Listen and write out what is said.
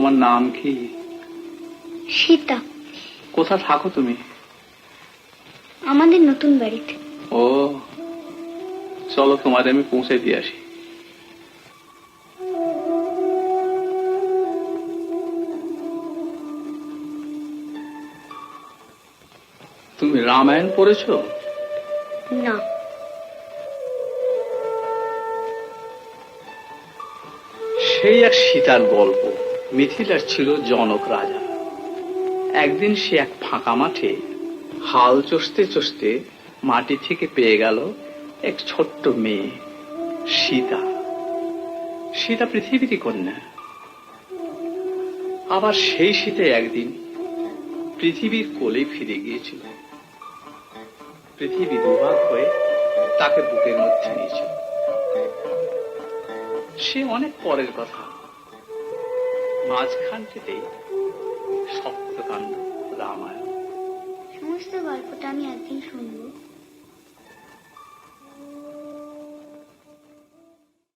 তোমার নাম কি? সীতা। কোথা থাকো তুমি? আমাদের নতুন বাড়িতে। ও চলো তোমাদের আমি পৌঁছে দিয়ে আসি। তুমি রামায়ণ পড়েছো? না। সেই এক সীতার গল্প। মিথিলার ছিল জনক রাজা। একদিন সে এক ফাঁকা মাঠে হাল চষতে চষতে মাটি থেকে পেয়ে গেল এক ছোট্ট মেয়ে, সীতা। সীতা পৃথিবীরই কন্যা। আবার সেই শীতে একদিন পৃথিবীর কোলে ফিরে গিয়েছিল। পৃথিবী দুভাগ হয়ে তাকে বুকের মধ্যে নিয়েছিল। সে অনেক পরের কথা। মাঝখানটিতেই সপ্তকাণ্ড রামায়ণ। সমস্ত গল্পটা আমি একদিন শুনব।